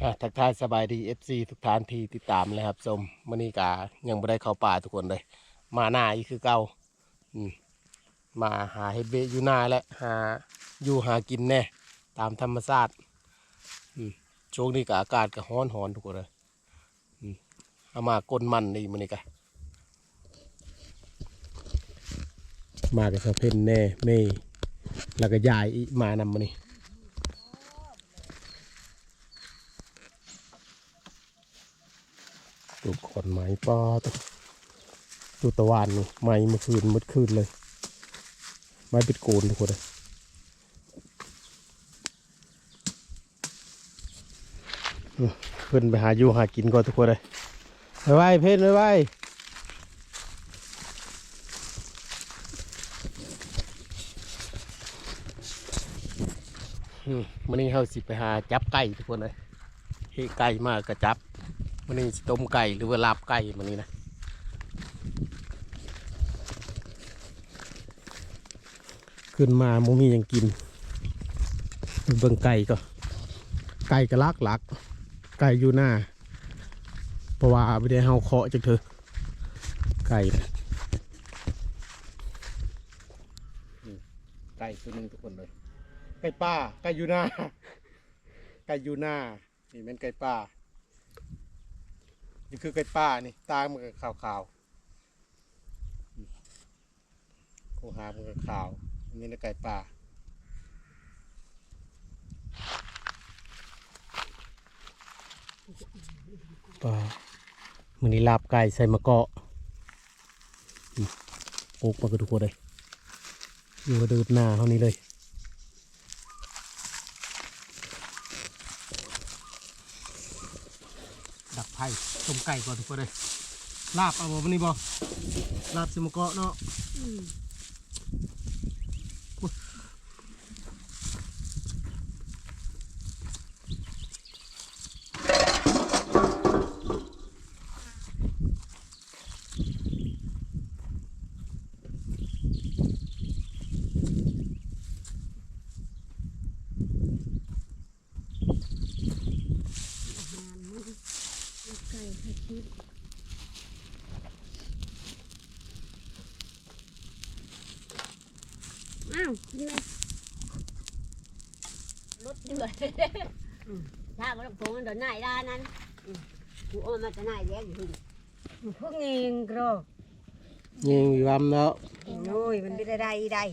ทักทายสบายดี FC ทุกท่านที่ติดตามเลยครับชมมื่อนี้กายังไม่ได้เข้าป่าทุกคนเลย มาหน้าอีกคือเก่าอืมาหาเฮเบะอยู่หน้าและหาอยู่หากินแน่ตามธรรมชาติอืมช่วงนี้ก็อากาศก็ร้อนหอนทุกคนเลยอืมเอามากลนมันนี่มื่อนี้กะมากับสะเพนแน่เมย์แล้วก็ยายมานำมานี่ ตุกขอนไม้ปอตุตุตะวันนี่ไม้เมื่อคืนมืดคืนเลย ไม้ปิดโกนทุกคนเลยเพื่อนไปหาอยู่หากินก่อนทุกคนเลยไปไว้เพ่นไปไว้มมื้อนี้เราสิไปหาจับไก่ทุกคนเลยเฮ้ไก่มากก็จับ มื้อนี้ต้มไก่หรือว่าลาบไก่มื้อนี้นะขึ้นมาบ่มียังกินเบิ่งไก่ก็ ไก่ก็ลักหลัก ไก่อยู่หน้าเพราะว่าไม่ได้เฮาเคาะจักเถอะไก่นะไก่ตัวหนึงทุกคนเลย ไก่ป่าไก่อยู่หน้า ไก่อยู่หน้านี่เป็นไก่ป่า นี่คือไก่ป่านี่ ตามันก็ขาวๆอืมโคหามันก็ขาวอันนี้นะไก่ป่าปลามื้อนี้ลาบไก่ใส่มะกอกอืมโอกมากระทุกคนเลยอยู่กระดืดหน้าเท่านี้เลย ดักไผ่ต้ม ไก่ก่อนทุกคนเลยลาบเอาบ่วันนี้บ่ลาบสิมะเกาะเนาะอ้าวกินเลยรถเดือดถ้ามันคงมันโดนไหนด้านนั้นอืมกูเอามาจะไหนแยกอยู่พวกเองกรอยิงวิวามเนาะโอ้ยมันไม่ได้ได้ได้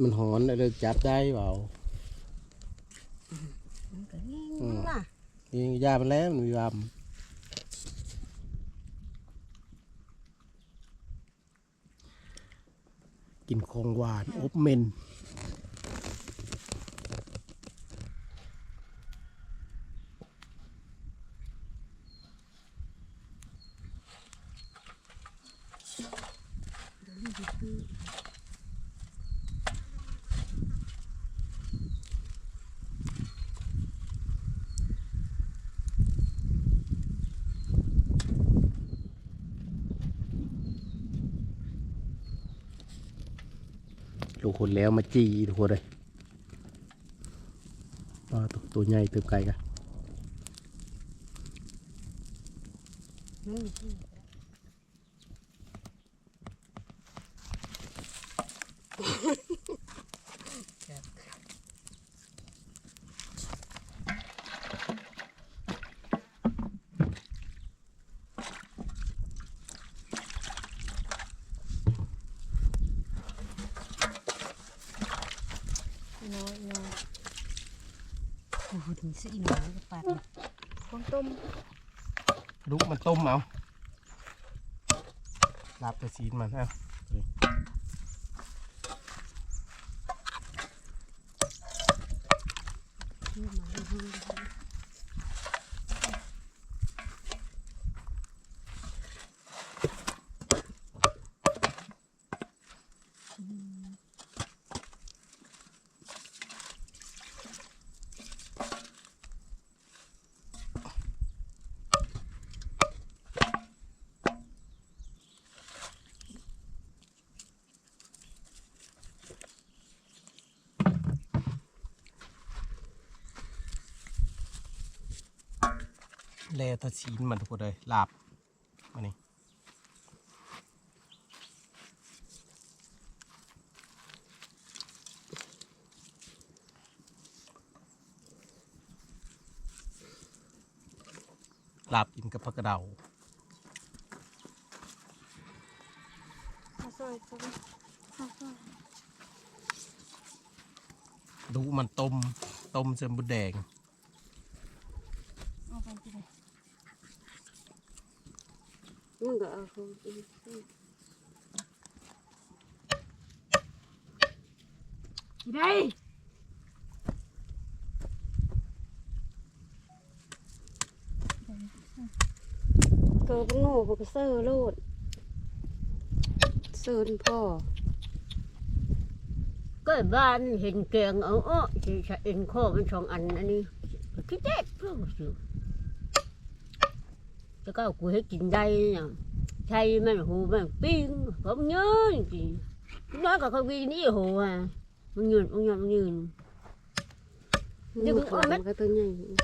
มันหอนเลยจับได้เปล่ามันก็เองล่ะยิงยามันแล้วมันวิวาม กินของหวานอบเมน ลูกคนแล้วมาจีทุกคนเลยปลาตัวตัวใหญ่เติมไก่กันน้อยน้อย โอ้โหถึงสิหน่อยก็ปัดคนต้มลุกมันต้มเอาลาบกระสีนมันเอา แลตะชีนมันทุกคนเลยลาบมานี่ลาบกินกับผักกระเดามาซอยจ้ะมาซอยดูมันต้ม ต้มเสมบุดแดง เอาไปกินเลย มึงก็เอาของอีก กิน ได้เกิดเป็นโง่พวกเซอร์โลดเซิร์นพ่อก็บ้านเห็นแกงเอาอ้อที่ใช้เอ็นข้อเป็นสองอันอันนี้คิดเด็ดเพื่อสิจะก็เอากูให้กินได้เนี่ย ใช่มันหูมันปิ้งผมเงินจริงน้อยกว่าเขาวีนี่หูอะมันยืนมันยืนมันยืนเดี๋ยวมึงเอาไหม ก็ตัวใหญ่ เอ็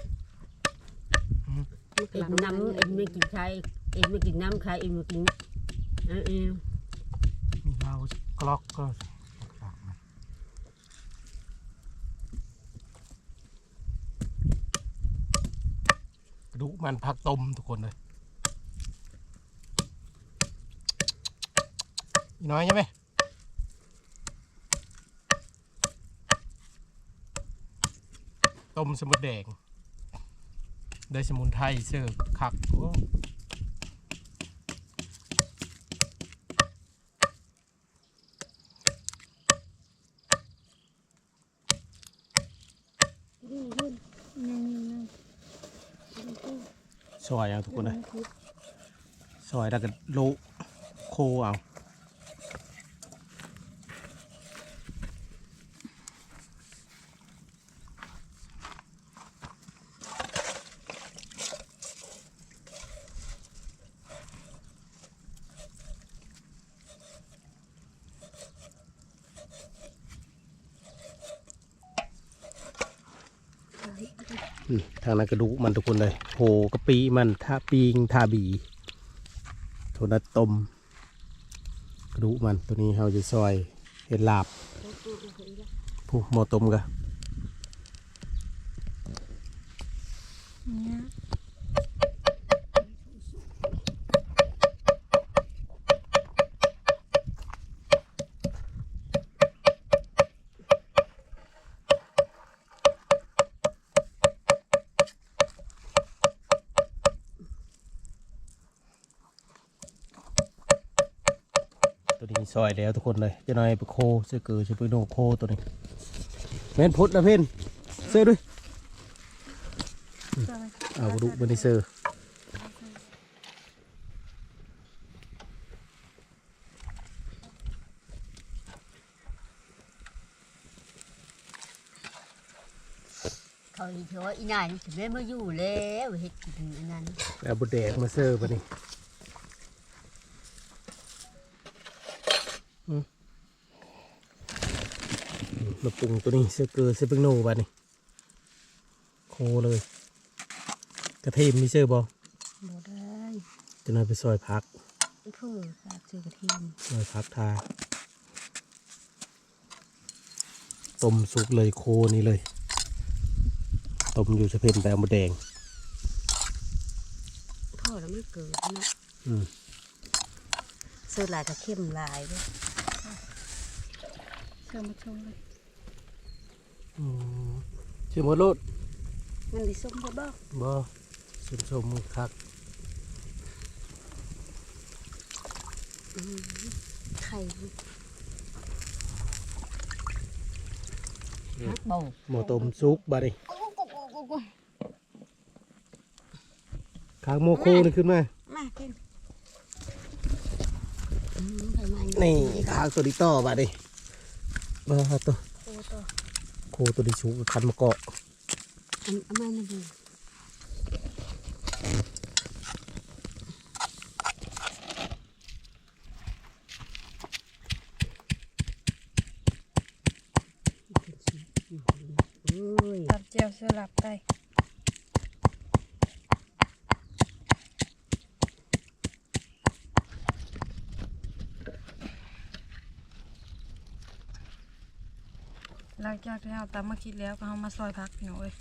นน้ำเอ็นไม่กินชายเอ็นไม่กินน้ำชายเอ็นไม่กินเออเออมีเรากล็อกก็กระดูกมันผักต้มทุกคนเลยอีน้อยใช่ไหมต้มสมุนแดง ได้สมุนไพรเสิร์ฟคักโอ้นี่ยุ่นนี่นี่นี่ซอยเอาทุกคนเลยซอยแล้วก็โลโคเอา อืม ทางนั้นกระดูกมันทุกคนเลยโหกะปีมันท่าปิงท่าบีโทนัดต้มกระดูกมันตัวนี้เราจะซอยเห็ดลาบผู้หมอตมกะ ซอยแล้วทุกคนเลยจะน้อยไปโคเสื้อเกือจะไปโนโคตัวนี้แม่นพุทธนะเพ่นเสื้อด้วยซอยเอากระดูกมันในเสื้อเขาอีกว่าอีนายนี่ถึงได้มาอยู่แล้วเฮ็ดกินอันนั้นเอาบุดแดกมาเสื้อปะนี่ มอืมมาปรุงตัวนี้เสื้อเกือเสื้อเปงโนปะนี่โคเลย กระเทียมมีเสื้อบ่บ่ได้จะนายไปซอยพักเพื่อขาดเจอกระเทียมซอยพักทาต้มสุกเลยโคนี่เลยต้มอยู่จะเพ็นแต่เอามาแดงพ่อแล้วมันเกิดนะอืมเสื้อลายก็เข้มลายด้วย เชิญมาชมเลยอืมชื่อมดรดมันได้ส้มบ่บ่บ่ชมชมคักไข่ฮักบ่หมูต้มสุกบาดนีขางโมโคนี่ขึ้นมามากินอืมไข่มัน นี่ขางตัวนี้ต่อบาดนี บ้าตัวโอ้ต่อโคตัวนี้สุกคันมะเกาะอันอันมันน่ะบ่โอ้ยตับเจียวสลับได้ หลังจากที่เราตำมาคิดแล้วก็เอามาซอยพักพี่น้องเอ้ย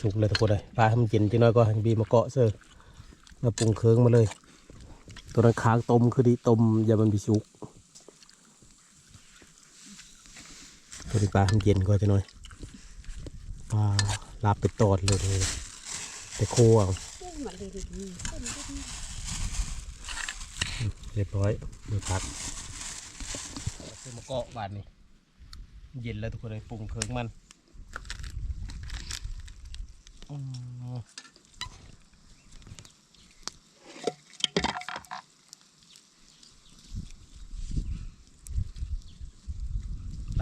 สุกเลยทุกคนเลยปลาให้มันเย็นจังน้อยก็ให้บีมาเกาะเซอร์มาปรุงเครื่องมาเลย ตัวนั้นค้างต้มคือดีต้มอย่ามันบีสุกตัวนี้ปลาให้มันเย็นก็จะน้อยปลาลาบไปตอดเลยเลยแต่โคเอาเรียบร้อยมือพักเซอร์มาเกาะบานนี้เย็นแล้วทุกคนเลยปรุงเครื่องมัน ล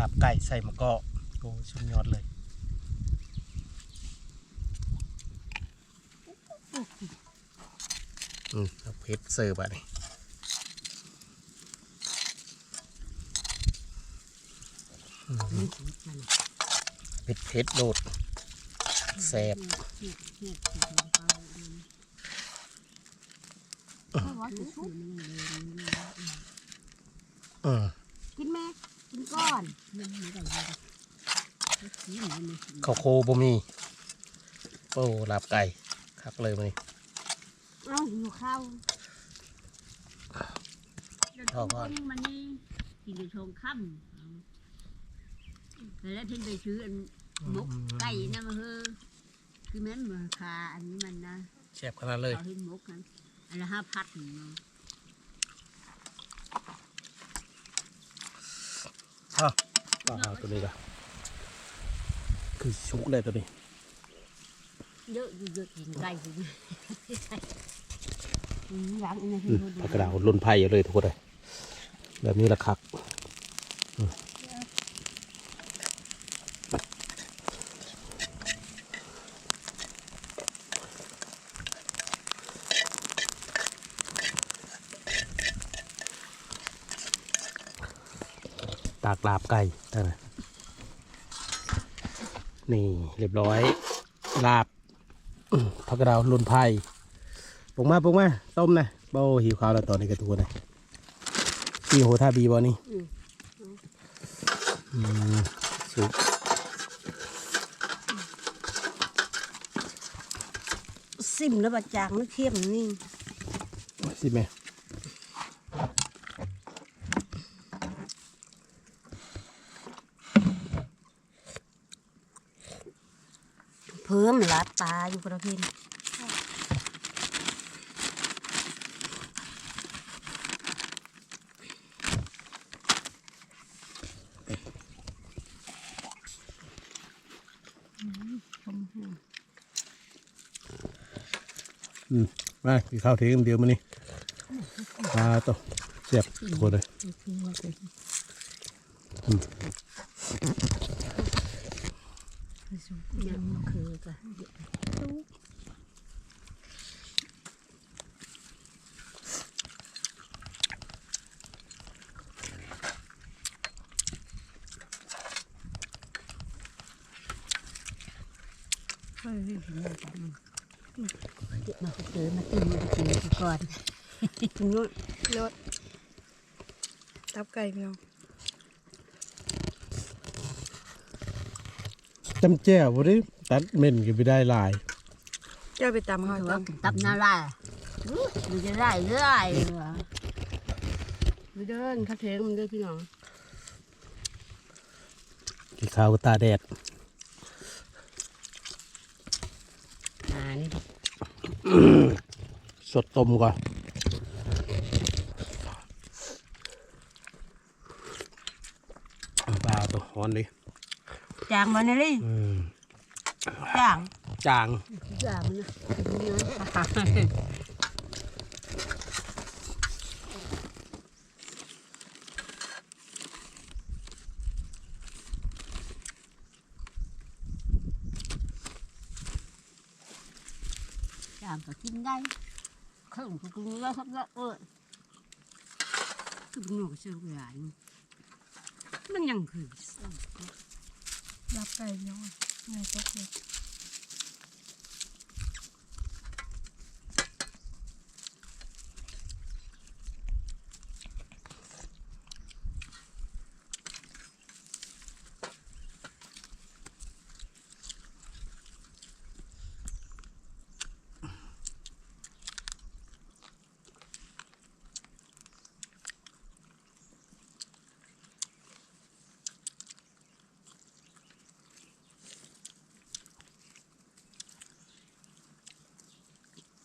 าบไก่ใส่มะกอกโอ้ชุดยอดเลยอืมเอาเพชรเสิร์ฟอะนี่เผ็ดเผ็ดโดด แซ่บอืมกินแม่กินก่อนข้าวโคบ่มีโอ้ลาบไก่คักเลยมันนี่เอ้าหิวข้าวข้าวก่อนมันนี่กินในชงค่ำแล้วที่ไปซื้ออัน มกไก่นะมาเฮอคือแม่นมาคาอันนี้มันนะแซ่บขนาดเลยเอาเห็นมกกันอันละห้าพัดเนาะอ้าวเอาตัวนี้ก่อนคือชุกเลยตัวนี้เยอะเยอะกินไก่อยู่หลังอันนี้ผักกระดาวล้นไผ่เลยทุกคนเลยแบบนี้ละคัก กลาบไก่นั่นน่ะนี่เรียบร้อย ลาบอืมผักกระดาวลุนไผ่ปรุงมาปรุงมา ต้มนะโบหิวข้าวแล้วตอนนี้กระทูนะพี่โหท่าบีบอนี่อืมสุกซิมแล้วบะจางนึกเข้มนี่สิแม่ เพิ่ มลาบตาอยู่ประเภทชมให้อืมมากินข้าวเที่ยงเดียวมานี่ปลาตัวเสียบทุกคนเลย ยังคือกันเฮ้ยเก็บมาเจอมากินมากินก่อนกินนู้นรสตับไก่พี่น้อง จำแจ้วบ่ได้ตัดเม่นก็ไม่ได้หลาย เจ้าไปตำเขาถือตว่าตับนาลายมันจะได้เรื่อยเหรอไม่เดินเขาเทงมันด้วยพี่น้องกินข้าวก็ตาแดด อ่านี่สดต้มก่อนปลาตัวฮ้อนดิ จางมาเนี่อืมจางจางจางนลยจางก็กินได้ข้าวก็กินได้ครับละเออหนูก็เชื่อหลามันยังคือ รับไก่ย้อนไงก็เลย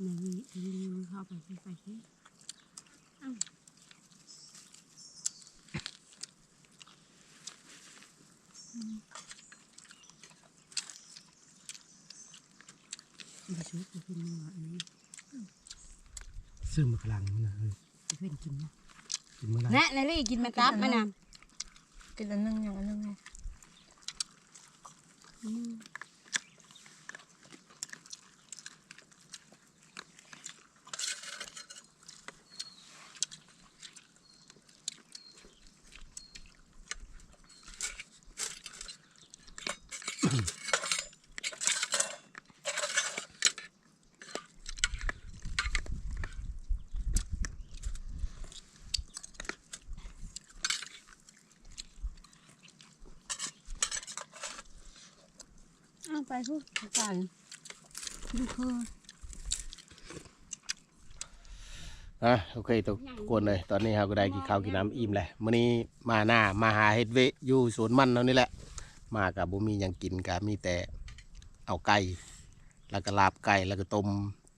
ในนี้เข้าไปที่ไปที่ไปช่วยกูกินหน่อยนี้ซื้อมากลางมันนะเฮ้ยเพื่อนกินนะกินเมื้อไหรแน่ในรี่กินมาตับมานาน กินอันนึงอย่างอันนึงไง เอาไปพูดไปดูคืออะโอเคทุกคนเลย ตอนนี้เราก็ได้กินข้าวกินน้ำอิ่มแล้วมื้อนี้มาหน้ามาหาเฮ็ดเวอยู่สวนมันเท่านี้แหละ มากับบ่มียังกินก็มีแต่เอาไก่แล้วก็ลาบไก่แล้วก็ต้ม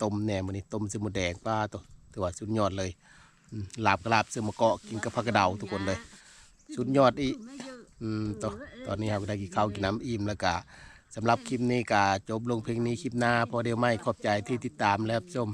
ต้มแหนมมื้อนี้ต้มซึมมูแดงป้าตัวถือว่าสุดยอดเลยลาบก็ลาบซึมมะเกาะกินกับผักกระเดาทุกคนเลย สุดยอดอีอืมตอนตอนนี้เราก็ได้กินข้าวกินน้ำอิ่มแล้วก็ สำหรับคลิปนี้ก็จบลงเพียงนี้คลิปหน้าพอเดียวไม่ขอบใจที่ติดตามและรับชม